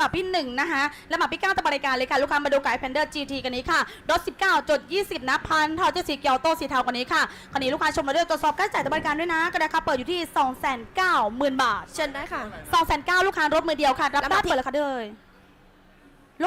กับพี่หนึ่งนะคะและหมาพี่ก้าวตะบริการเลยค่ะ ลูกค้ามาดูไก่แพนเดอร์ GT กันนี้ค่ะรถ19จด20 นะพันเทาเจะสีเกียวโตสีเทากันนี้ค่ะคันนี้ลูกค้าชมมาด้วยตรวจสอบการจ่ายตะบริการด้วยนะก็ราคาเปิดอยู่ที่ 290,000 บาท เชิญได้ค่ะ 290,000ลูกค้ารถมือเดียวค่ะ รับแล้วได้มาที่เปิดราคาเลยลู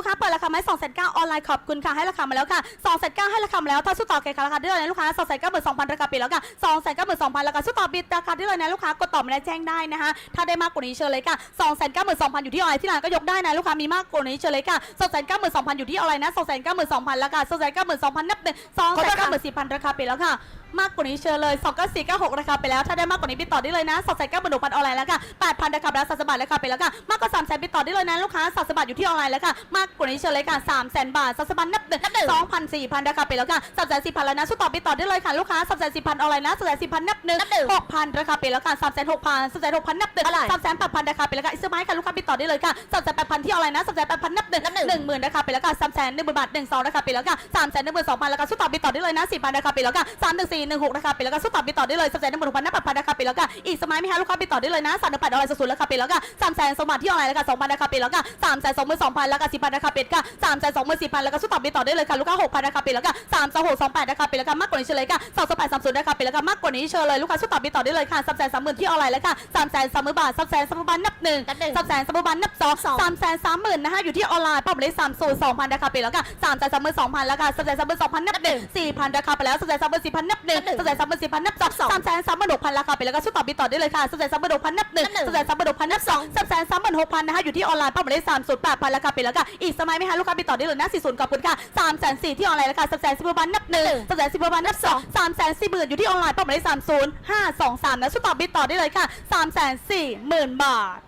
กค้าเปิดราคาไหมสองแสนเก้าออนไลน์ขอบคุณค่ะให้ราคามาแล้วค่ะสองแสนเก้าให้ราคามาแล้วถ้าสู้ต่อเกค่ะราคาที่เราในลูกค้าสองแสนเก้าหมื่นสองพันราคาปิดแล้วค่ะสองแสนเก้าหมื่นสองพันราคาสู้ต่อบิดราคาที่เราในลูกค้ากดต่อมาได้แจ้งได้นะคะถ้าได้มากกว่านี้เชิญเลยค่ะสองแสนเก้าหมื่นสองพันอยู่ที่ออนไลน์ที่ร้านก็ยกได้นะลูกค้ามีมากกว่านี้เชิญเลยค่ะสองแสนเก้าหมื่นสองพันอยู่ที่ออนไลน์นะสองแสนเก้าหมื่นสองพันราคาสองแสนเก้าหมื่นสองพันนับหนึ่งสองแสนเก้าหมื่นสี่พันราคาปิดแล้วค่ะ มากกว่านี้เชิญเลย29496ราคาไปแล้ว ถ้าได้มากกว่านี้ปิดต่อได้เลยนะ296,000ออนไลน์แล้วค่ะ8,000ราคาไปแล้ว30บาทราคาไปแล้วค่ะมากกว่า3แสนปิดต่อได้เลยนะลูกค้า30บาทอยู่ที่ออนไลน์แล้วค่ะมากกว่านี้เชิญเลยค่ะ3แสนบาท30บาทนับหนึ่ง2,000 4,000ราคาไปแล้วค่ะ3แสน4,000แล้วนะสู้ต่อปิดต่อได้เลยค่ะลูกค้า3แสน4,000ออนไลน์นะ3แสน4,000นับหนึ่งนับหนึ่ง6,000ราคาไปแล้วค่ะ3แสน6,000 3แสน6,000นับหนึ่งอะไร3แสน8,000ราคาไปแล้วค่ะอีกสมัยค่ะลูกค้าปิดต่อได้เลยค่ะ3แสน8,000ที่ออนไลน์นะ3แสน8,000นับหนึ่งนับหนึ่งหนึ่งหมื่นราคาไปแล้วค่ะ3แสน1หมื่นบาท1 2ราคาไปแล้วค่ะ3แสน1หมื่น2พันราคาสู้ต่อปิดต่อได้เลยนะ4,000ราคาไปแล้วค่ะ3 1 4 1 6ราคาไปแล้วค่ะสู้ต่อปิดต่อได้เลย3แสน1หมื่น6พันนับ8,000ราคาไปแล้วค่ะอีกสมัยไหมคะลูกค้าปิดต่อได้เลยนะ3 1 8ออนไลน์ศูนย์ราคาไปแล้วค่ะ3แสน2บาทที่ออนไลน์ราคา2,000ราคาไปแล้วค่ะ3แสน2หมื่น2พันราคา4,000ราคาปิดค่ะ3แสน2หมื่น4พันราคาสู้ต่อปิดต่อได้เลยค่ะลูกค้า6,000ราคาไปแล้วค่ะ3แสน6 2 8ราคาไปแล้วค่ะมากกว่านี้เชิญเลยค่ะ2 2 8 3 0ราคาไปแล้วค่ะมากกว่านี้เชิญเลยลูกค้าสู้ต่อปิดต่อได้เลยค่ะ3แสน3หมื่นที่ออนไลน์แล้วค่ะ3แสน3หมื่นบาท3แสน3หมื่นบาทนับหนึ่งนับหนึ่ง3แสน3หมื่นบาทนับสองสองสามแสนสามหมื่นนะคะอยู่ที่ออนไลน์ปรับเลยสามศูนย์สองพันราคาไปแล้วค่ะสามแสนสามหมื่นสองพันแล้วค่ะสามแสนสามหมื่นสองพันนับหนึ่งสี่พันราคาไปแล้วสามแสนสามหมื่นสี่พันนับหนึ่งนับหนึ่งสามแสนสามหมื่นสี่พันนับสองสองสามแสนสามหมื่นหกพันราคาไปแล้วก็สู้ต่อปีต่อได้เลยค่ะสามแสนสามหมื่นหกพันนับหนึ่งนับหนึ่งสามแสนสามหมื่นหกพันนับสองสามแสนสามหมื่นหกพันนะคะอยู่ที่ออนไลน์ปรับเลยสามศูนย์แปดพันราคาไปแล้วค่ะอีกสมัยไหมคะลูกค้าปีต่อได้เลยนะสี่ศูนย์ขอบคุณค่ะสามแสนสี่ที่ออนไลน์แล้วค่ะสามแสนสิบพันนับหนึ่งสามแสนสิบพันนับสองสามแสนสี่หมื่นอยู่ที่ออนไลน์ปรับเลยสามศูนย์ห้าสองสามนะสู้ต่อปีต่อได้เลยค่ะสามแสนสี่หมื่นบาท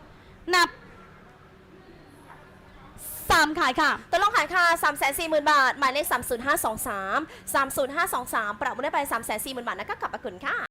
นับ สามขายค่ะ ตกลงขายค่ะ3 4 0 0 0 0 บาท หมายเลข 30523 30523 ปรับมูลได้ไป 3 4 0 0 0 0 บาทนะก็กลับมาคุณค่ะ